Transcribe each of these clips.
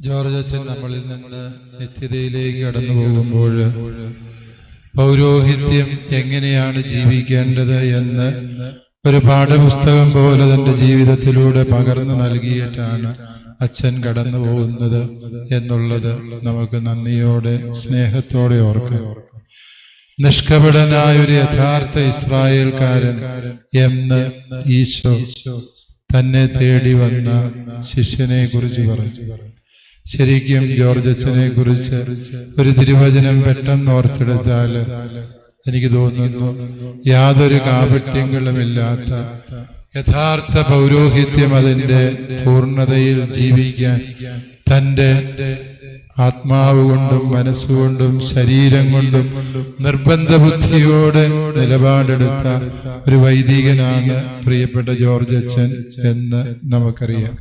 George അച്ഛൻ നമ്മളിൽ നിന്ന് നിത്യതയിലേക്ക് കടന്നു പോകുമ്പോൾ പൗരോഹിത്യം എങ്ങനെയാണ് ജീവിക്കേണ്ടത് എന്ന് ഒരു പാഠപുസ്തകം പോലെ തന്റെ ജീവിതത്തിലൂടെ പകർന്നു നൽകിയിട്ടാണ് അച്ഛൻ കടന്നു പോകുന്നത് എന്നുള്ളത് നമുക്ക് നന്ദിയോടെ സ്നേഹത്തോടെ ഓർക്കാം. നിഷ്കപടനായ ഒരു യഥാർത്ഥ ഇസ്രായേൽക്കാരൻ എന്ന് ഈശോ തന്നെ തേടി വന്ന ശിഷ്യനെ കുറിച്ച് പറഞ്ഞു. ശരിക്കും ജോർജ് അച്ഛനെ കുറിച്ച് ഒരു തിരുവചനം പെട്ടെന്ന് ഓർത്തെടുത്താൽ എനിക്ക് തോന്നുന്നു യാതൊരു കാപട്യങ്ങളുമില്ലാത്ത യഥാർത്ഥ പൗരോഹിത്യം അതിന്റെ പൂർണതയിൽ ജീവിക്കാൻ തന്റെ ആത്മാവ് കൊണ്ടും മനസ്സുകൊണ്ടും ശരീരം കൊണ്ടും നിർബന്ധ ബുദ്ധിയോടെ നിലപാടെടുത്ത ഒരു വൈദികനാണ് പ്രിയപ്പെട്ട ജോർജ് അച്ഛൻ എന്ന് നമുക്കറിയാം.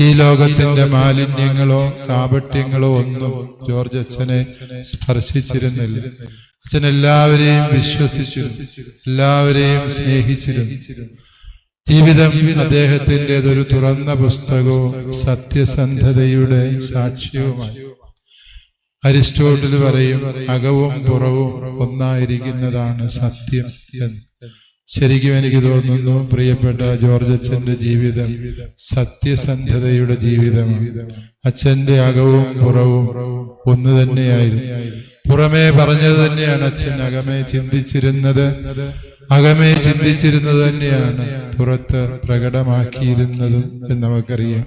ഈ ലോകത്തിന്റെ മാലിന്യങ്ങളോ കാപട്യങ്ങളോ ഒന്നും ജോർജ് അച്ഛനെ സ്പർശിച്ചിരുന്നില്ല. അച്ഛൻ എല്ലാവരെയും വിശ്വസിച്ചു എല്ലാവരെയും സ്നേഹിച്ചിരുന്നു. ജീവിതം അദ്ദേഹത്തിന്റെതൊരു തുറന്ന പുസ്തകവും സത്യസന്ധതയുടെ സാക്ഷ്യവുമായി. അരിസ്റ്റോട്ടിൽ പറയും അകവും പുറവും ഒന്നായിരിക്കുന്നതാണ് സത്യം എന്ന്. ശരിക്കും എനിക്ക് തോന്നുന്നു പ്രിയപ്പെട്ട ജോർജ് അച്ഛന്റെ ജീവിതം സത്യസന്ധതയുടെ ജീവിതം അച്ഛന്റെ അകവും പുറവും ഒന്ന് തന്നെയായിരുന്നു. പുറമേ പറഞ്ഞത് തന്നെയാണ് അച്ഛൻ അകമേ ചിന്തിച്ചിരുന്നത് അകമേ ചിന്തിച്ചിരുന്നത് തന്നെയാണ് പുറത്ത് പ്രകടമാക്കിയിരുന്നതും എന്ന് നമുക്കറിയാം.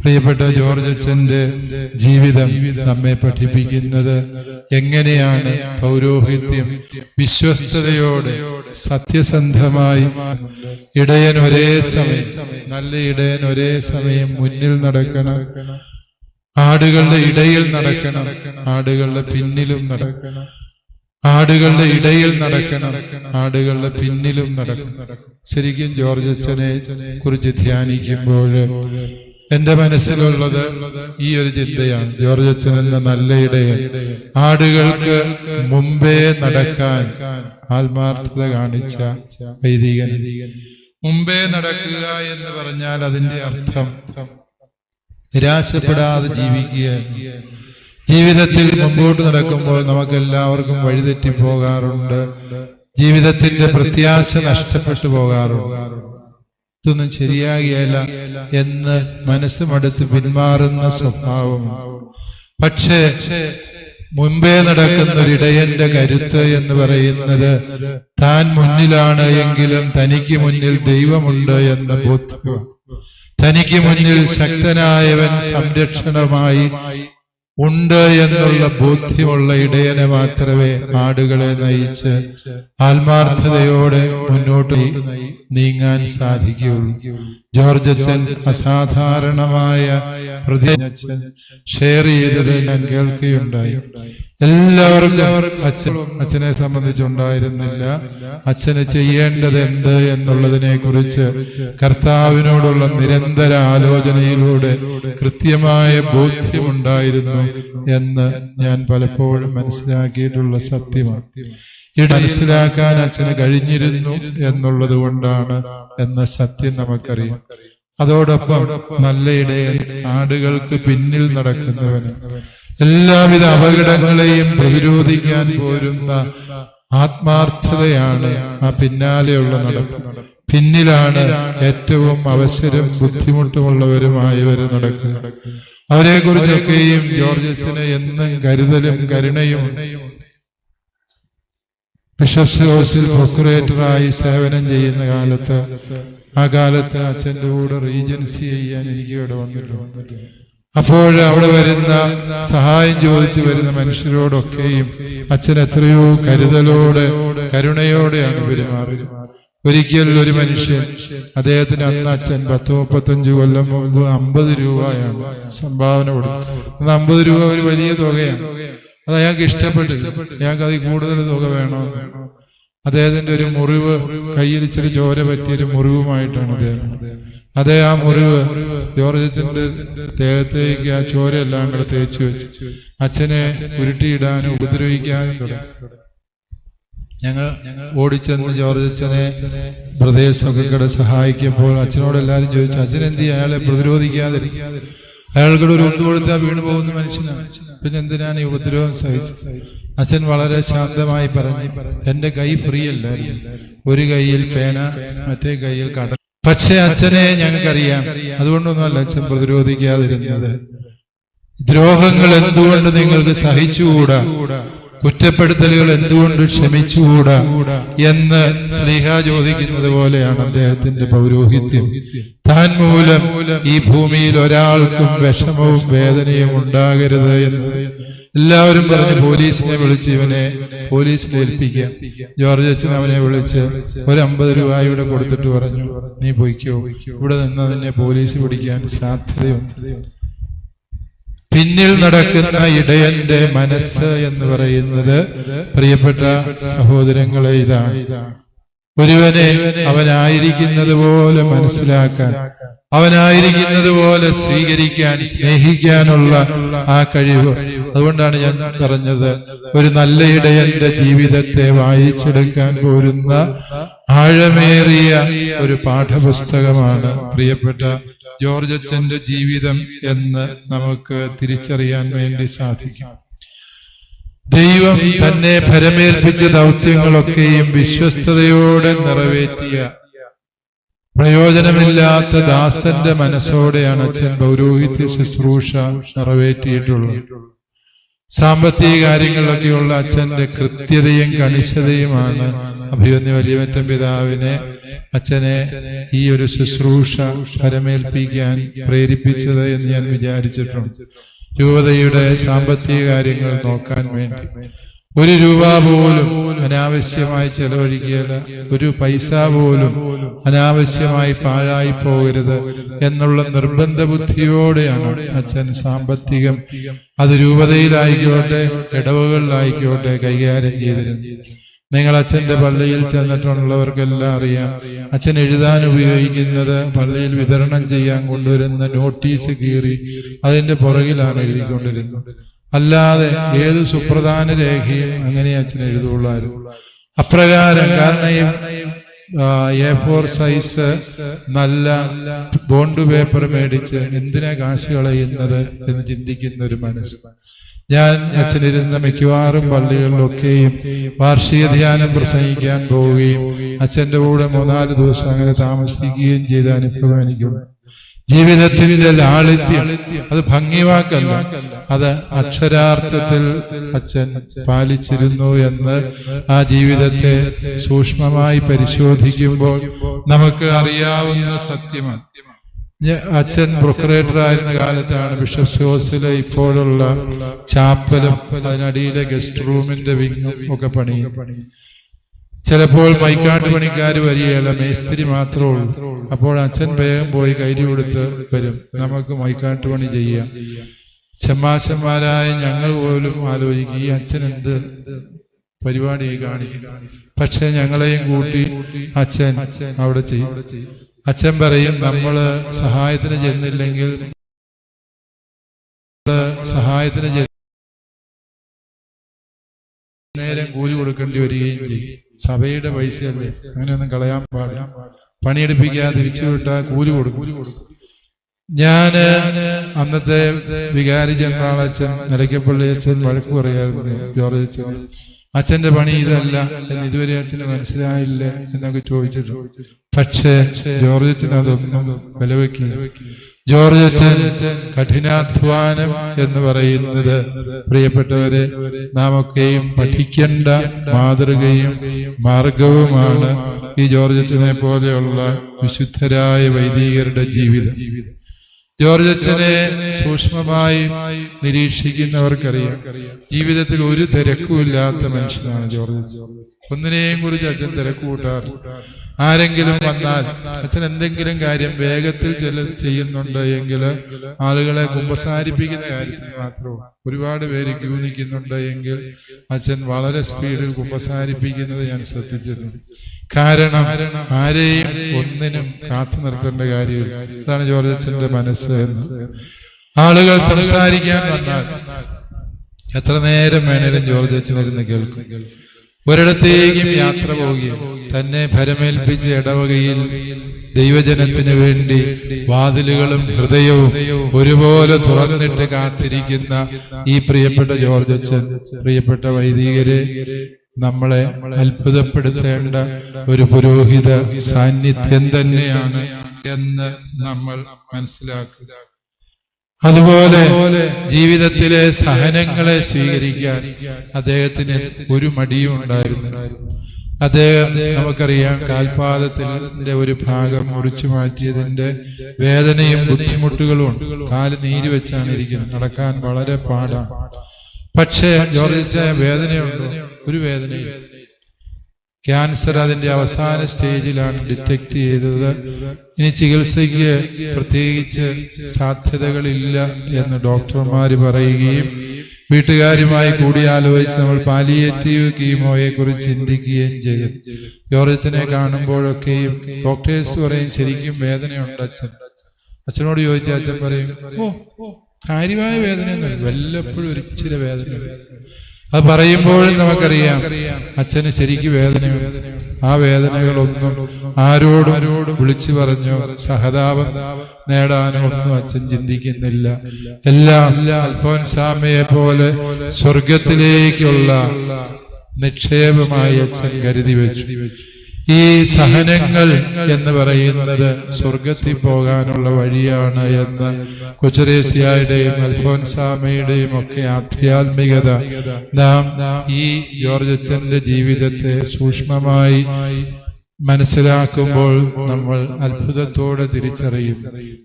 പ്രിയപ്പെട്ട ജോർജ് അച്ഛന്റെ ജീവിതം നമ്മെ പഠിപ്പിക്കുന്നത് എങ്ങനെയാണ് പൗരോഹിത്യം വിശ്വസ്തയോടെ സത്യസന്ധമായി ഇടയൻ ഒരേ സമയം നല്ല ഇടയൻ ഒരേ സമയം മുന്നിൽ നടക്കണം ആടുകളുടെ ഇടയിൽ നടക്കണം ആടുകളുടെ പിന്നിലും നടക്കണം. ആടുകളുടെ ഇടയിൽ നടക്കണം ആടുകളുടെ പിന്നിലും നടക്കണം. ശരിക്കും ജോർജ് അച്ഛനെ കുറിച്ച് ധ്യാനിക്കുമ്പോൾ എന്റെ മനസ്സിലുള്ളത് ഈ ഒരു ചിന്തയാണ്. ജോർജ് അച്ഛൻ എന്ന നല്ല ഇടയൻ ആടുകൾക്ക് മുമ്പേ നടക്കാൻ ആത്മാർത്ഥത കാണിച്ച വൈദികൻ. മുമ്പേ നടക്കുക എന്ന് പറഞ്ഞാൽ അതിന്റെ അർത്ഥം നിരാശപ്പെടാതെ ജീവിക്കുക. ജീവിതത്തിൽ മുമ്പോട്ട് നടക്കുമ്പോൾ നമുക്ക് എല്ലാവർക്കും വഴിതെറ്റി പോകാറുണ്ട്. ജീവിതത്തിന്റെ പ്രത്യാശ നഷ്ടപ്പെട്ടു പോകാറുണ്ട്. ഇതൊന്നും ശരിയാകിയല്ല എന്ന് മനസ്സ് മടുത്ത് പിന്മാറുന്ന സ്വഭാവം. പക്ഷേ മുമ്പേ നടക്കുന്ന ഒരു ഇടയന്റെ കരുത്ത് എന്ന് പറയുന്നത് താൻ മുന്നിലാണ് എങ്കിലും തനിക്ക് മുന്നിൽ ദൈവമുണ്ട് എന്ന ബോധ്യം തനിക്ക് മുന്നിൽ ശക്തനായവൻ സംരക്ഷണമായി ഉണ്ട് എന്നുള്ള ബോധ്യമുള്ള ഇടയനെ മാത്രമേ ആടുകളെ നയിച്ച് ആത്മാർത്ഥതയോടെ മുന്നോട്ട് നീങ്ങാൻ സാധിക്കുകയുള്ളൂ. ജോർജ് അച്ഛൻ അസാധാരണമായ പ്രതിജ്ഞ ഷെയർ ചെയ്തത് ഞാൻ കേൾക്കുകയുണ്ടായി. എല്ലാവർക്കും അച്ഛൻ അച്ഛനെ സംബന്ധിച്ചുണ്ടായിരുന്നില്ല. അച്ഛന് ചെയ്യേണ്ടത് എന്ത് എന്നുള്ളതിനെ കുറിച്ച് കർത്താവിനോടുള്ള നിരന്തര ആലോചനയിലൂടെ കൃത്യമായ ബോധ്യമുണ്ടായിരുന്നു എന്ന് ഞാൻ പലപ്പോഴും മനസ്സിലാക്കിയിട്ടുള്ള സത്യമാണ്. ഇത് മനസ്സിലാക്കാൻ അച്ഛന് കഴിഞ്ഞിരുന്നു എന്നുള്ളത് കൊണ്ടാണ് എന്ന സത്യം നമുക്കറിയാം. അതോടൊപ്പം നല്ല ഇടയൻ ആടുകൾക്ക് പിന്നിൽ നടക്കുന്നവന് എല്ലാവിധ അപകടങ്ങളെയും പ്രതിരോധിക്കാൻ പോരുന്ന ആത്മാർത്ഥതയാണ് ആ പിന്നാലെയുള്ള നടപ്പ്. പിന്നിലാണ് ഏറ്റവും അവസരം ബുദ്ധിമുട്ടുമുള്ളവരുമായവർ നടക്കുക. അവരെ കുറിച്ചൊക്കെയും ജോർജസിന് എന്നും കരുതലും കരുണയും ബിഷപ്സ് ഹൗസിൽ പ്രൊക്കുറേറ്ററായി സേവനം ചെയ്യുന്ന കാലത്ത് ആ കാലത്ത് അച്ഛന്റെ കൂടെ റീജൻസി ചെയ്യാൻ എനിക്ക് ഇവിടെ വന്നിട്ടുണ്ട്. അപ്പോൾ അവിടെ വരുന്ന സഹായം ചോദിച്ചു വരുന്ന മനുഷ്യരോടൊക്കെയും അച്ഛൻ എത്രയോ കരുതലോടെ കരുണയോടെയാണ് പെരുമാറുക ഒരിക്കൽ ഒരു മനുഷ്യൻ അദ്ദേഹത്തിന് അന്ന് അച്ഛൻ പത്ത് മുപ്പത്തഞ്ച് കൊല്ലം മുമ്പ് അമ്പത് രൂപയാണ് സംഭാവന കൊടുത്തത്. അന്ന് അമ്പത് രൂപ ഒരു വലിയ തുകയാണ്. അത് അയാൾക്ക് ഇഷ്ടപ്പെട്ടില്ല. അയാൾക്ക് അതിൽ കൂടുതൽ തുക വേണോ? അദ്ദേഹത്തിന്റെ ഒരു മുറിവ് കയ്യിൽ ഇച്ചിരി ചോര പറ്റിയൊരു മുറിവുമായിട്ടാണ് അദ്ദേഹം അതേ ആ മുറിവ് ജോർജത്തിന്റെ ദേഹത്തേക്ക് ആ ചോരയെല്ലാം കൂടെ തേച്ചു വെച്ചു. അച്ഛനെ ഉരുട്ടിയിടാനും ഉപദ്രവിക്കാനും തുടങ്ങി. ഞങ്ങൾ ഓടിച്ചെന്ന് ജോർജച്ചനെ അച്ഛനെ ഒക്കെ സഹായിക്കുമ്പോൾ അച്ഛനോട് എല്ലാവരും ചോദിച്ചു അച്ഛൻ അയാളെ പ്രതിരോധിക്കാതിരിക്കാതെ അയാൾക്കൂടെ ഒരു ഒന്നു കൊടുത്താൽ വീണു പോകുന്ന മനുഷ്യനാണ് പിന്നെ എന്തിനാണ് ഈ ഉപദ്രവം സഹിച്ചത്? അച്ഛൻ വളരെ ശാന്തമായി പറഞ്ഞു എന്റെ കൈ ഫ്രീ അല്ലായിരുന്നു ഒരു കൈയിൽ പേന മറ്റേ കൈയിൽ കടൽ പക്ഷെ അച്ഛനെ ഞങ്ങൾക്കറിയാം. അതുകൊണ്ടൊന്നുമല്ല അച്ഛൻ പ്രതിരോധിക്കാതിരുന്നത്. ദ്രോഹങ്ങൾ എന്തുകൊണ്ട് നിങ്ങൾക്ക് സഹിച്ചുകൂടാ? കുറ്റപ്പെടുത്തലുകൾ എന്തുകൊണ്ട് ക്ഷമിച്ചുകൂടാ? എന്ന് സ്നേഹ ചോദിക്കുന്നത് പോലെയാണ് അദ്ദേഹത്തിന്റെ പൗരോഹിത്യം. താൻ മൂലം ഈ ഭൂമിയിൽ ഒരാൾക്കും വിഷമവും വേദനയും ഉണ്ടാകരുത് എന്ന്. എല്ലാവരും പറഞ്ഞ് പോലീസിനെ വിളിച്ച് ഇവനെ പോലീസിനെ ഏൽപ്പിക്കാം ജോർജ് അച്ഛൻ അവനെ വിളിച്ച് ഒരു അമ്പത് രൂപയുടെ കൊടുത്തിട്ട് പറഞ്ഞു നീ പൊയ്ക്കോ. ഇവിടെ നിന്ന് നിന്നെ പോലീസ് പിടിക്കാൻ സാധ്യതയുണ്ട്. പിന്നിൽ നടക്കുന്ന ഇടയന്റെ മനസ്സ് എന്ന് പറയുന്നത് പ്രിയപ്പെട്ട സഹോദരങ്ങളെ ഇതാണ്. ഒരുവനെ അവനായിരിക്കുന്നത് പോലെ മനസ്സിലാക്കാൻ അവനായിരിക്കുന്നത് പോലെ സ്വീകരിക്കാൻ സ്നേഹിക്കാനുള്ള ആ കഴിവ്. അതുകൊണ്ടാണ് ഞാൻ പറഞ്ഞത് ഒരു നല്ല ഇടയന്റെ ജീവിതത്തെ വായിച്ചെടുക്കാൻ പോരുന്ന ആഴമേറിയ ഒരു പാഠപുസ്തകമാണ് പ്രിയപ്പെട്ട ജോർജ് അച്ഛന്റെ ജീവിതം എന്ന് നമുക്ക് തിരിച്ചറിയാൻ വേണ്ടി സാധിക്കും. ദൈവം തന്നെ ഭരമേൽപ്പിച്ച ദൗത്യങ്ങളൊക്കെയും വിശ്വസ്തയോടെ നിറവേറ്റിയ പ്രയോജനമില്ലാത്ത ദാസന്റെ മനസ്സോടെയാണ് അച്ഛൻ പൗരോഹിത്യ ശുശ്രൂഷ നിറവേറ്റിയിട്ടുള്ളത്. സാമ്പത്തിക കാര്യങ്ങളിലൊക്കെയുള്ള അച്ഛന്റെ കൃത്യതയും കണിശതയുമാണ് അഭിമന്യ വലിയമറ്റം പിതാവിനെ അച്ഛനെ ഈ ഒരു ശുശ്രൂഷ ഫലമേൽപ്പിക്കാൻ പ്രേരിപ്പിച്ചത് എന്ന് ഞാൻ വിചാരിച്ചിട്ടുണ്ട്. രൂപതയുടെ സാമ്പത്തിക കാര്യങ്ങൾ നോക്കാൻ വേണ്ടി. ഒരു രൂപ പോലും അനാവശ്യമായി ചെലവഴിക്കുകയില്ല. ഒരു പൈസ പോലും അനാവശ്യമായി പാഴായി പോകരുത് എന്നുള്ള നിർബന്ധ ബുദ്ധിയോടെയാണ് അച്ഛൻ സാമ്പത്തികം അത് രൂപതയിലായിക്കോട്ടെ ഇടവകളിലായിക്കോട്ടെ കൈകാര്യം ചെയ്തിരുന്നത്. നിങ്ങൾ അച്ഛന്റെ പള്ളിയിൽ ചെന്നിട്ടുള്ളവർക്കെല്ലാം അറിയാം. അച്ഛൻ എഴുതാൻ ഉപയോഗിക്കുന്നത് പള്ളിയിൽ വിതരണം ചെയ്യാൻ കൊണ്ടുവരുന്ന നോട്ടീസ് കീറി അതിന്റെ പുറകിലാണ് എഴുതിക്കൊണ്ടിരുന്നത്. അല്ലാതെ ഏത് സുപ്രധാന രേഖയും അങ്ങനെ അച്ഛൻ എഴുതുള്ളായിരുന്നു അപ്രകാരം കാരണം ഈ എ ഫോർ സൈസ് നല്ല ബോണ്ട് പേപ്പർ മേടിച്ച് എന്തിനാ കാശ് കളയുന്നത് എന്ന് ചിന്തിക്കുന്ന ഒരു മനസ്സ്. ഞാൻ അച്ഛനിരുന്ന മിക്കവാറും പള്ളികളിലൊക്കെയും വാർഷിക ധ്യാനം പ്രസംഗിക്കാൻ പോവുകയും അച്ഛന്റെ കൂടെ മൂന്നാൽ ദിവസം അങ്ങനെ താമസിക്കുകയും ചെയ്ത അനുഭവം എനിക്കുണ്ട്. ജീവിതത്തിന്റെ ലാളിത്യം അത് ഭംഗിവാക്കല്ല. അത് അക്ഷരാർത്ഥത്തിൽ അച്ഛൻ പാലിച്ചിരുന്നു എന്ന് ആ ജീവിതത്തെ സൂക്ഷ്മമായി പരിശോധിക്കുമ്പോൾ നമുക്ക് അറിയാവുന്ന സത്യമാണ്. അച്ഛൻ പ്രൊക്കറേറ്റർ ആയിരുന്ന കാലത്താണ് ബിഷപ്പ് ഹോസിലെ ഇപ്പോഴുള്ള ചാപ്പലും അതിനടിയിലെ ഗസ്റ്റ് റൂമിന്റെ വിങ്ങും ഒക്കെ പണി ചിലപ്പോൾ മൈക്കാട്ട് പണിക്കാർ വരികയല്ല മേസ്തിരി മാത്രമേ ഉള്ളൂ. അപ്പോൾ അച്ഛൻ വേഗം പോയി കൈരി കൊടുത്ത് വരും. നമുക്ക് മൈക്കാട്ട് പണി ചെയ്യാം. ചെമ്മാശന്മാരായ ഞങ്ങൾ പോലും ആലോചിക്കും ഈ അച്ഛൻ എന്ത് പരിപാടി കാണിക്കും? പക്ഷെ ഞങ്ങളെയും കൂട്ടി അച്ഛൻ അവിടെ ചെയ്യും. അച്ഛൻ പറയും നമ്മൾ സഹായത്തിന് ചെന്നില്ലെങ്കിൽ സഹായത്തിന് നേരം കൂലി കൊടുക്കേണ്ടി വരികയും ചെയ്യും. സഭയുടെ പൈസയല്ലേ? അങ്ങനെയൊന്നും കളയാൻ പാടില്ല. പണിയെടുപ്പിക്കാതെ തിരിച്ചു വിട്ടാൽ കൂലി കൊടുക്കും. ഞാൻ അന്നത്തെ വികാരി ജനറാൾ അച്ഛൻ നിലയ്ക്കപ്പള്ളി അച്ഛൻ വഴക്ക് പറയായിരുന്നു ജോർജ് അച്ഛൻ അച്ഛന്റെ പണി ഇതല്ല എന്ന് ഇതുവരെ അച്ഛന് മനസ്സിലായില്ല എന്നൊക്കെ ചോദിച്ചിട്ടു പക്ഷേ ജോർജ് അച്ഛൻ അതൊന്നും വിലവെക്കി ജോർജ് അച്ഛൻ കഠിനാധ്വാനം എന്ന് പറയുന്നത് പ്രിയപ്പെട്ടവരെ നാമൊക്കെയും പഠിക്കേണ്ട മാതൃകയും മാർഗവുമാണ് ഈ ജോർജ് അച്ഛനെ പോലെയുള്ള വിശുദ്ധരായ വൈദികരുടെ ജീവിതം. ജോർജ് അച്ഛനെ സൂക്ഷ്മമായി നിരീക്ഷിക്കുന്നവർക്കറിയാം. ജീവിതത്തിൽ ഒരു തിരക്കുമില്ലാത്ത മനുഷ്യനാണ് ജോർജ്. അച്ഛൻ ഒന്നിനെയും കുറിച്ച് അച്ഛൻ തിരക്ക് കൂട്ടാറ് ആരെങ്കിലും വന്നാൽ അച്ഛൻ എന്തെങ്കിലും കാര്യം വേഗത്തിൽ ചില ചെയ്യുന്നുണ്ട് എങ്കിൽ ആളുകളെ കുമ്പസാരിപ്പിക്കുന്ന കാര്യത്തിൽ മാത്രവും ഒരുപാട് പേര് ക്യൂ നിൽക്കുന്നുണ്ട് എങ്കിൽ അച്ഛൻ വളരെ സ്പീഡിൽ കുമ്പസാരിപ്പിക്കുന്നത് ഞാൻ ശ്രദ്ധിച്ചിട്ടുണ്ട്. കാരണം ആരെയും ഒന്നിനും കാത്തു നിർത്തേണ്ട കാര്യമില്ല അതാണ് ജോർജ് അച്ഛന്റെ മനസ്സ് എന്ന്. ആളുകൾ സംസാരിക്കാൻ വന്നാൽ എത്ര നേരം വേണേലും ജോർജ് അച്ഛനിരുന്ന് കേൾക്കും. ഒരിടത്തേക്കും യാത്ര പോവുകയും തന്നെ ഭരമേൽപ്പിച്ച് ഇടവകയിൽ ദൈവജനത്തിന് വേണ്ടി വാതിലുകളും ഹൃദയവും ഒരുപോലെ തുറന്നിട്ട് കാത്തിരിക്കുന്ന ഈ പ്രിയപ്പെട്ട ജോർജ് അച്ഛൻ പ്രിയപ്പെട്ട വൈദികരെ നമ്മളെ അത്ഭുതപ്പെടുത്തേണ്ട ഒരു പുരോഹിത സാന്നിധ്യം തന്നെയാണ് എന്ന് നമ്മൾ മനസ്സിലാക്കുക. അതുപോലെ ജീവിതത്തിലെ സഹനങ്ങളെ സ്വീകരിക്കാൻ അദ്ദേഹത്തിന് ഒരു മടിയും ഉണ്ടായിരുന്നില്ല. അദ്ദേഹം നമുക്കറിയാം കാൽപാദത്തിന്റെ ഒരു ഭാഗം മുറിച്ചു മാറ്റിയതിന്റെ വേദനയും ബുദ്ധിമുട്ടുകളും ഉണ്ട് കാൽ നീര് വെച്ചാണ് ഇരിക്കുന്നത്. നടക്കാൻ വളരെ പാടാണ്. പക്ഷേ ജോർജ് വേദനയുണ്ടോ? ഒരു വേദനയില്ല ക്യാൻസർ അതിന്റെ അവസാന സ്റ്റേജിലാണ് ഡിറ്റക്ട് ചെയ്തത്. ഇനി ചികിത്സയ്ക്ക് പ്രത്യേകിച്ച് സാധ്യതകളില്ല എന്ന് ഡോക്ടർമാർ പറയുകയും വീട്ടുകാരുമായി കൂടിയാലോചിച്ച് നമ്മൾ പാലിയേറ്റീവ് കീമോയെ കുറിച്ച് ചിന്തിക്കുകയും ചെയ്യും. ജോർജനെ കാണുമ്പോഴൊക്കെയും ഡോക്ടേഴ്സ് പറയും ശരിക്കും വേദനയുണ്ട് അച്ഛൻ. അച്ഛനോട് ചോദിച്ച അച്ഛൻ പറയും ഓ കാര്യമായ വേദനയൊന്നുമില്ല. വല്ലപ്പോഴും ഒരിച്ചിരി വേദന അത് പറയുമ്പോഴും നമുക്കറിയാം അച്ഛന് ശരിക്ക് വേദനയുണ്ട്. ആ വേദനകളൊന്നും ആരോടും ആരോടും വിളിച്ചു പറഞ്ഞു സഹതാപം നേടാനോ ഒന്നും അച്ഛൻ ചിന്തിക്കുന്നില്ല. എല്ലാം അൽഫോൻസാമയെ പോലെ സ്വർഗത്തിലേക്കുള്ള നിക്ഷേപമായി അച്ഛൻ കരുതി വെച്ചു. ഈ സഹനങ്ങൾ എന്ന് പറയുന്നത് സ്വർഗത്തിൽ പോകാനുള്ള വഴിയാണ് എന്ന് കൊച്ചുരേസ്യായുടെയും അൽഫോൻസാമയുടെയും ഒക്കെ ആധ്യാത്മികത. നാം ഈ ജോർജ് അച്ഛന്റെ ജീവിതത്തെ സൂക്ഷ്മമായി മനസ്സിലാക്കുമ്പോൾ നമ്മൾ അത്ഭുതത്തോടെ തിരിച്ചറിയും.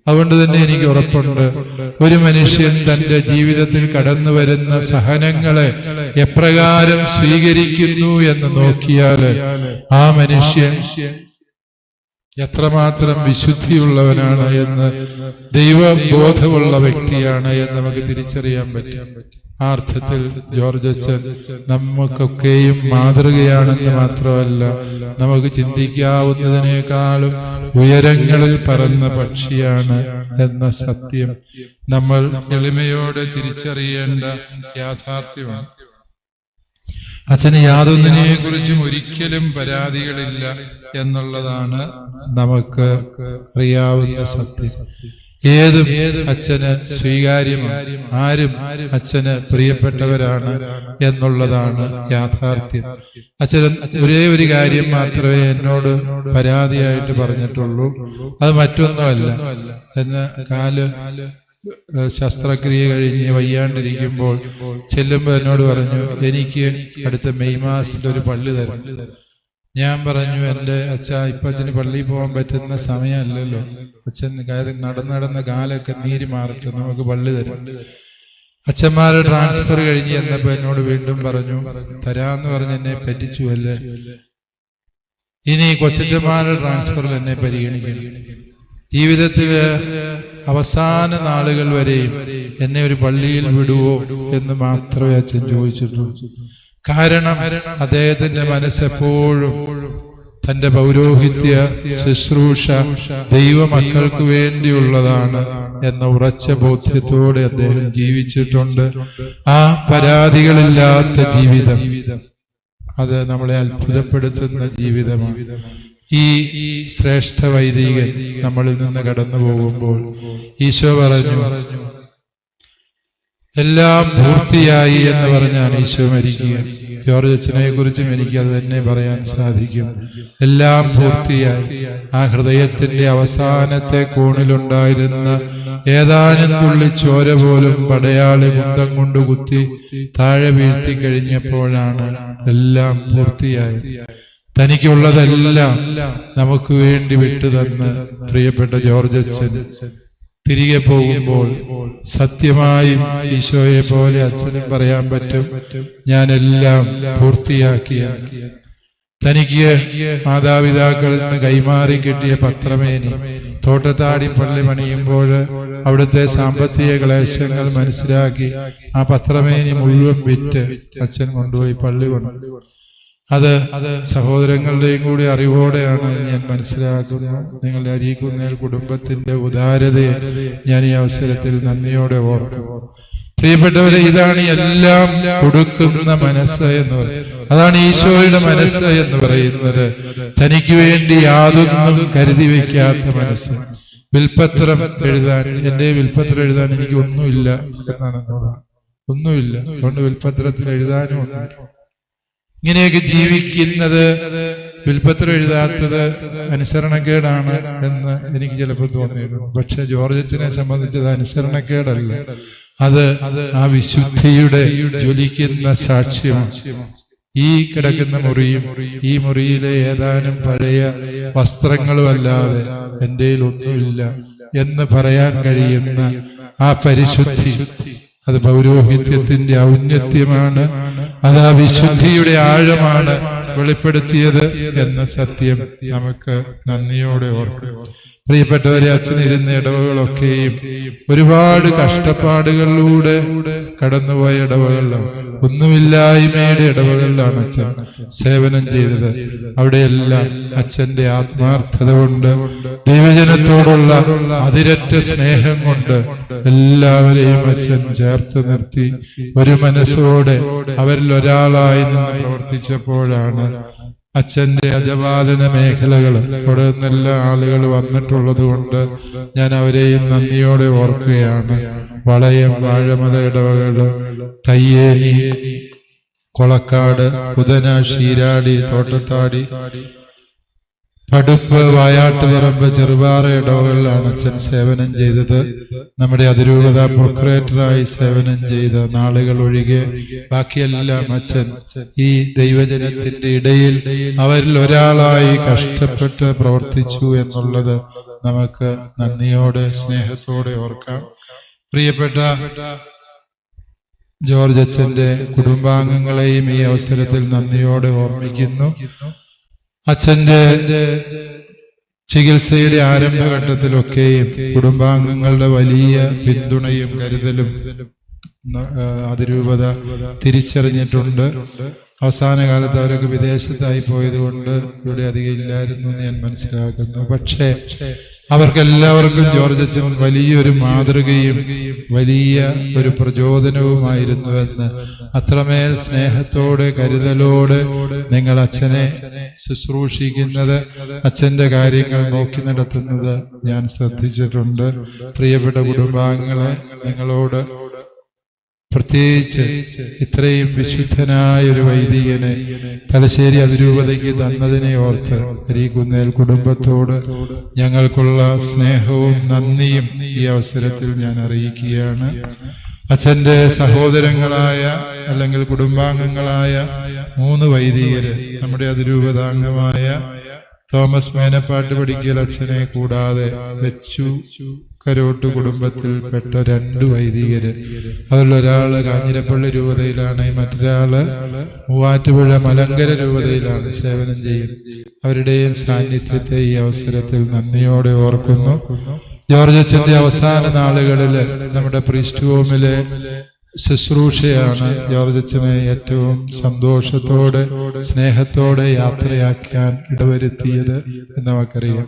അതുകൊണ്ട് തന്നെ എനിക്ക് ഉറപ്പുണ്ട്. ഒരു മനുഷ്യൻ തന്റെ ജീവിതത്തിൽ കടന്നു വരുന്ന സഹനങ്ങളെ എപ്രകാരം സ്വീകരിക്കുന്നു എന്ന് നോക്കിയാൽ ആ മനുഷ്യൻ എത്രമാത്രം വിശുദ്ധിയുള്ളവനാണ് എന്ന് ദൈവബോധമുള്ള വ്യക്തിയാണ് എന്ന് നമുക്ക് തിരിച്ചറിയാൻ പറ്റും. ആ അർത്ഥത്തിൽ ജോർജ് അച്ഛൻ നമുക്കൊക്കെയും മാതൃകയാണെന്ന് മാത്രമല്ല നമുക്ക് ചിന്തിക്കാവുന്നതിനേക്കാളും ഉയരങ്ങളിൽ പറന്ന പക്ഷിയാണ് എന്ന സത്യം നമ്മൾ എളിമയോടെ തിരിച്ചറിയേണ്ട യാഥാർത്ഥ്യമാണ്. അച്ഛന് യാതൊന്നിനെ കുറിച്ചും ഒരിക്കലും പരാതികളില്ല എന്നുള്ളതാണ് നമുക്ക് അറിയാവുന്ന സത്യം. ഏതും അച്ഛന് സ്വീകാര്യമാണ്. ആരും അച്ഛന് പ്രിയപ്പെട്ടവരാണ് എന്നുള്ളതാണ് യാഥാർത്ഥ്യം. അച്ഛൻ ഒരേ ഒരു കാര്യം മാത്രമേ എന്നോട് പരാതിയായിട്ട് പറഞ്ഞിട്ടുള്ളൂ. അത് മറ്റൊന്നുമല്ല. എന്നെ കാൽ ശസ്ത്രക്രിയ കഴിഞ്ഞ് വയ്യാണ്ടിരിക്കുമ്പോൾ ചെല്ലുമ്പോൾ എന്നോട് പറഞ്ഞു എനിക്ക് അടുത്ത മെയ് മാസത്തിൽ ഒരു പള്ളി തരണം. ഞാൻ പറഞ്ഞു എന്റെ അച്ഛ ഇപ്പൊ അച്ഛന് പള്ളിയിൽ പോകാൻ പറ്റുന്ന സമയമല്ലല്ലോ അച്ഛൻ കാര്യം നടന്ന് നടന്ന കാലൊക്കെ നീര് മാറിട്ട് നമുക്ക് പള്ളി തരും. അച്ഛന്മാരെ ട്രാൻസ്ഫർ കഴിഞ്ഞ് എന്നപ്പോ എന്നോട് വീണ്ടും പറഞ്ഞു തരാന്ന് പറഞ്ഞ് എന്നെ പറ്റിച്ചു അല്ലേ ഇനി കൊച്ചച്ചന്മാരുടെ ട്രാൻസ്ഫറിൽ എന്നെ പരിഗണിക്കണം. ജീവിതത്തിൽ അവസാന നാളുകൾ വരെയും എന്നെ ഒരു പള്ളിയിൽ വിടുവോ എന്ന് മാത്രമേ അച്ഛൻ ചോദിച്ചിട്ടുള്ളൂ. കാരണം അദ്ദേഹത്തിന്റെ മനസ്സെപ്പോഴും തന്റെ പൗരോഹിത്യ ശുശ്രൂഷ ദൈവമക്കൾക്ക് വേണ്ടിയുള്ളതാണ് എന്ന ഉറച്ച ബോധ്യത്തോടെ അദ്ദേഹം ജീവിച്ചിട്ടുണ്ട്. ആ പരാതികളില്ലാത്ത ജീവിതം. അത് നമ്മളെ അത്ഭുതപ്പെടുത്തുന്ന ജീവിതമാണ്. ഈ ശ്രേഷ്ഠ വൈദികൻ നമ്മളിൽ നിന്ന് കടന്നു പോകുമ്പോൾ ഈശോ പറഞ്ഞു പറഞ്ഞു എല്ലാം പൂർത്തിയായി എന്ന് പറഞ്ഞാണ് ഈശോ മരിക്കുക. ജോർജ് അച്ഛനെ കുറിച്ചും എനിക്ക് അത് തന്നെ പറയാൻ സാധിക്കും. എല്ലാം പൂർത്തിയായി. ആ ഹൃദയത്തിന്റെ അവസാനത്തെ കോണിലുണ്ടായിരുന്ന ഏതാനും തുള്ളി ചോര പോലും പടയാളി കുന്തം കൊണ്ട് കുത്തി താഴെ വീഴ്ത്തി കഴിഞ്ഞപ്പോഴാണ് എല്ലാം പൂർത്തിയായത് തനിക്കുള്ളതെല്ലാം നമുക്ക് വേണ്ടി വിട്ടുതന്ന് പ്രിയപ്പെട്ട ജോർജ് അച്ഛൻ. തിരികെ പോകുമ്പോൾ സത്യമായും ഈശോയെ പോലെ അച്ഛനും പറയാൻ പറ്റും ഞാനെല്ലാം പൂർത്തിയാക്കിയ തനിക്ക് മാതാപിതാക്കളിൽ നിന്ന് കൈമാറി കിട്ടിയ പത്രമേനി തോട്ടത്താടി പള്ളി പണിയുമ്പോൾ അവിടുത്തെ സാമ്പത്തിക ക്ലേശങ്ങൾ മനസ്സിലാക്കി ആ പത്രമേനി മുഴുവൻ വിറ്റ് അച്ഛൻ കൊണ്ടുപോയി പള്ളി കൊണ്ടു. അത് അത് സഹോദരങ്ങളുടെയും കൂടി അറിവോടെയാണ് ഞാൻ മനസ്സിലാക്കുന്നത്. നിങ്ങളുടെ അരിയിക്കുന്ന കുടുംബത്തിന്റെ ഉദാരതയെ ഞാൻ ഈ അവസരത്തിൽ നന്ദിയോടെ ഓർക്കും. പ്രിയപ്പെട്ടവരെ ഇതാണ് എല്ലാം കൊടുക്കുന്ന മനസ്സ് എന്ന് പറയുന്നത്. അതാണ് ഈശോയുടെ മനസ്സ് എന്ന് പറയുന്നത്. തനിക്ക് വേണ്ടി യാതൊന്നും കരുതി വെക്കാത്ത മനസ്സ്. വിൽപ്പത്രം എഴുതാൻ എന്റെ വിൽപ്പത്രം എഴുതാൻ എനിക്ക് ഒന്നുമില്ല എന്നാണ് ഒന്നുമില്ല. അതുകൊണ്ട് വിൽപ്പത്രത്തിൽ എഴുതാനും ഒന്നുമില്ല. ഇങ്ങനെയൊക്കെ ജീവിക്കുന്നത് വിൽപ്പത്രം എഴുതാത്തത് അനുസരണക്കേടാണ് എന്ന് എനിക്ക് ചിലപ്പോൾ തോന്നിയിട്ടുണ്ട്. പക്ഷെ ജോർജത്തിനെ സംബന്ധിച്ചത് അനുസരണക്കേടല്ല. അത് ആ വിശുദ്ധിയുടെ ജ്വലിക്കുന്ന സാക്ഷ്യം ഈ കിടക്കുന്ന മുറിയും ഈ മുറിയിലെ ഏതാനും പഴയ വസ്ത്രങ്ങളുമല്ലാതെ എന്റെ ഒന്നുമില്ല എന്ന് പറയാൻ കഴിയുന്ന ആ പരിശുദ്ധി അത് പൗരോഹിത്യത്തിന്റെ ഔന്നത്യമാണ്. അത് ആ വിശുദ്ധിയുടെ ആഴമാണ് വെളിപ്പെടുത്തിയത് എന്ന സത്യം നമുക്ക് നന്ദിയോടെ ഓർക്കുക പ്രിയപ്പെട്ടവരെ അച്ഛനിരുന്ന ഇടവകളൊക്കെയും ഒരുപാട് കഷ്ടപ്പാടുകളിലൂടെ കടന്നുപോയ ഇടവകളിലാണ് ഒന്നുമില്ലായ്മയുടെ ഇടവകളിലാണ് അച്ഛൻ സേവനം ചെയ്തത്. അവിടെയെല്ലാം അച്ഛന്റെ ആത്മാർത്ഥത കൊണ്ട് ദൈവജനത്തോടുള്ള അതിരറ്റ സ്നേഹം കൊണ്ട് എല്ലാവരെയും അച്ഛൻ ചേർത്ത് നിർത്തി. ഒരു മനസ്സോടെ അവരിൽ ഒരാളായി നിന്ന് പ്രവർത്തിച്ചപ്പോഴാണ് അച്ഛന്റെ അജപാലന മേഖലകൾ അവിടെ നിന്നെല്ലാം ആളുകൾ വന്നിട്ടുള്ളത് കൊണ്ട് ഞാൻ അവരെയും നന്ദിയോടെ ഓർക്കുകയാണ്. വളയം വാഴമല ഇടവകൾ തയ്യേനി കൊളക്കാട് ബുധനാ ഷീരാടി തോട്ടത്താടി പടുപ്പ് വായാട്ടുപറമ്പ് ചെറുപാറ ഇടവകളിലാണ് അച്ഛൻ സേവനം ചെയ്തത്. നമ്മുടെ അതിരൂപത പ്രൊക്രേറ്ററായി സേവനം ചെയ്ത നാളുകൾ ഒഴികെ ബാക്കിയെല്ലാം അച്ഛൻ ഈ ദൈവജനത്തിന്റെ ഇടയിൽ അവരിൽ ഒരാളായി കഷ്ടപ്പെട്ട് പ്രവർത്തിച്ചു എന്നുള്ളത് നമുക്ക് നന്ദിയോടെ സ്നേഹത്തോടെ ഓർക്കാം. പ്രിയപ്പെട്ട ജോർജ് അച്ഛന്റെ കുടുംബാംഗങ്ങളെയും ഈ അവസരത്തിൽ നന്ദിയോടെ ഓർമ്മിക്കുന്നു. അച്ഛന്റെ ചികിത്സയുടെ ആരംഭഘട്ടത്തിലൊക്കെയും കുടുംബാംഗങ്ങളുടെ വലിയ പിന്തുണയും കരുതലും അതിരൂപത തിരിച്ചറിഞ്ഞിട്ടുണ്ട്. അവസാന കാലത്ത് അവരൊക്കെ വിദേശത്തായി പോയത് കൊണ്ട് ഇവിടെ അധികം ഇല്ലായിരുന്നു എന്ന് ഞാൻ മനസ്സിലാക്കുന്നു. പക്ഷേ അവർക്കെല്ലാവർക്കും ജോർജ് അച്ഛൻ വലിയൊരു മാതൃകയും വലിയ ഒരു പ്രചോദനവുമായിരുന്നുവെന്ന് അത്രമേൽ സ്നേഹത്തോടെ കരുതലോടെ നിങ്ങൾ അച്ഛനെ ശുശ്രൂഷിക്കുന്നത് അച്ഛന്റെ കാര്യങ്ങൾ നോക്കി നടത്തുന്നത് ഞാൻ ശ്രദ്ധിച്ചിട്ടുണ്ട്. പ്രിയപ്പെട്ട കുടുംബാംഗങ്ങളെ നിങ്ങളോട് പ്രത്യേകിച്ച് ഇത്രയും വിശുദ്ധനായ ഒരു വൈദികനെ തലശ്ശേരി അതിരൂപതയ്ക്ക് തന്നതിനെ ഓർത്ത് അരീകുന്നേൽ കുടുംബത്തോട് ഞങ്ങൾക്കുള്ള സ്നേഹവും നന്ദിയും ഈ അവസരത്തിൽ ഞാൻ അറിയിക്കുകയാണ്. അച്ഛന്റെ സഹോദരങ്ങളായ അല്ലെങ്കിൽ കുടുംബാംഗങ്ങളായ മൂന്ന് വൈദികര് നമ്മുടെ അതിരൂപതാംഗമായ തോമസ് മേനപ്പാട്ട് പഠിക്കൽ അച്ഛനെ കൂടാതെ വെച്ചു. കരോട്ട് കുടുംബത്തിൽപ്പെട്ട രണ്ട് വൈദികര്. അതിലൊരാൾ കാഞ്ഞിരപ്പള്ളി രൂപതയിലാണ് മറ്റൊരാൾ മൂവാറ്റുപുഴ മലങ്കര രൂപതയിലാണ് സേവനം ചെയ്യുന്നത്. അവരുടെയും സാന്നിധ്യത്തെ ഈ അവസരത്തിൽ നന്ദിയോടെ ഓർക്കുന്നു. ജോർജ് അച്ഛന്റെ അവസാന നാളുകളിൽ നമ്മുടെ പ്രീസ്റ്റ് ഹോമിലെ ശുശ്രൂഷയാണ് ജോർജ് അച്ഛനെ ഏറ്റവും സന്തോഷത്തോടെ സ്നേഹത്തോടെ യാത്രയാക്കാൻ ഇടവരുത്തിയത് എന്ന് നമുക്കറിയാം.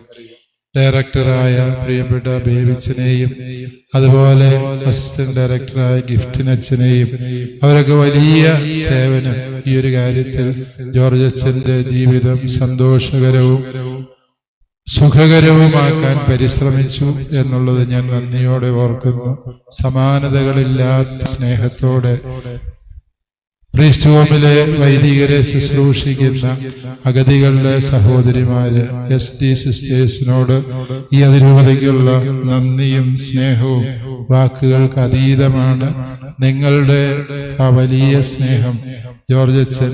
ഡയറക്ടറായ പ്രിയപ്പെട്ട ബേബിച്ചനെയും അതുപോലെ അസിസ്റ്റന്റ് ഡയറക്ടറായ ഗിഫ്റ്റിനച്ഛനെയും അവരൊക്കെ വലിയ സേവനം. ഈ ഒരു കാര്യത്തിൽ ജോർജ് അച്ഛന്റെ ജീവിതം സന്തോഷകരവും സുഖകരവുമാക്കാൻ പരിശ്രമിച്ചു എന്നുള്ളത് ഞാൻ നന്ദിയോടെ ഓർക്കുന്നു. സമാനതകളില്ലാത്ത സ്നേഹത്തോടെ പ്രീസ്റ്റ് ഹോമിലെ വൈദികരെ ശുശ്രൂഷിക്കുന്ന അഗതികളുടെ സഹോദരിമാര് എസ് ഡി സിസ്റ്റേഴ്സിനോട് ഈ അതിരൂപതയ്ക്കുള്ള നന്ദിയും സ്നേഹവും വാക്കുകൾക്ക് അതീതമാണ് നിങ്ങളുടെ ആ വലിയ സ്നേഹം. ജോർജ് അച്ഛൻ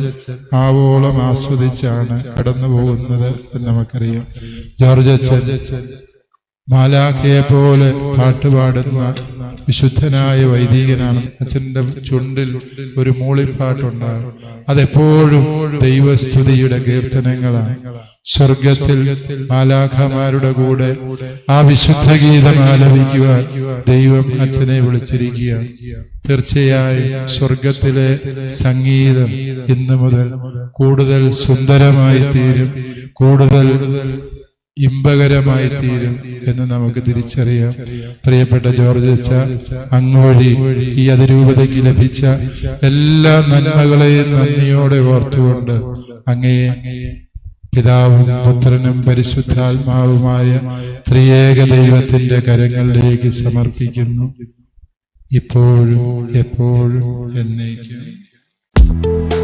ആവോളം ആസ്വദിച്ചാണ് കടന്നു പോകുന്നത് എന്ന് നമുക്കറിയാം. ജോർജ് അച്ഛൻ മാലാഖയെ പോലെ പാട്ടുപാടുന്ന വിശുദ്ധനായ വൈദികനാണ്. അച്ഛന്റെ ചുണ്ടിൽ ഒരു മൂളിപ്പാട്ടുണ്ടാകും അതെപ്പോഴും ദൈവസ്തുതിയുടെ കീർത്തനങ്ങളാണ്. സ്വർഗത്തിൽ മാലാഖമാരുടെ കൂടെ ആ വിശുദ്ധ ഗീതം ആലപിക്കുവാൻ ദൈവം അച്ഛനെ വിളിച്ചിരിക്കുകയാണ്. തീർച്ചയായും സ്വർഗത്തിലെ സംഗീതം ഇന്നു മുതൽ കൂടുതൽ സുന്ദരമായി തീരും. കൂടുതൽ ഇമ്പകരമായി തീരും എന്ന് നമുക്ക് തിരിച്ചറിയാം. പ്രിയപ്പെട്ട ജോർജ് അച്ഛ അങ്ങ് വഴി ഈ അതിരൂപതയ്ക്ക് ലഭിച്ച എല്ലാ നന്മകളെയും നന്ദിയോടെ ഓർത്തുകൊണ്ട് അങ്ങയെ പിതാവും പുത്രനും പരിശുദ്ധാത്മാവുമായ ത്രിയേക ദൈവത്തിന്റെ കരങ്ങളിലേക്ക് സമർപ്പിക്കുന്നു. ഇപ്പോഴും എപ്പോഴും എന്നേക്കും.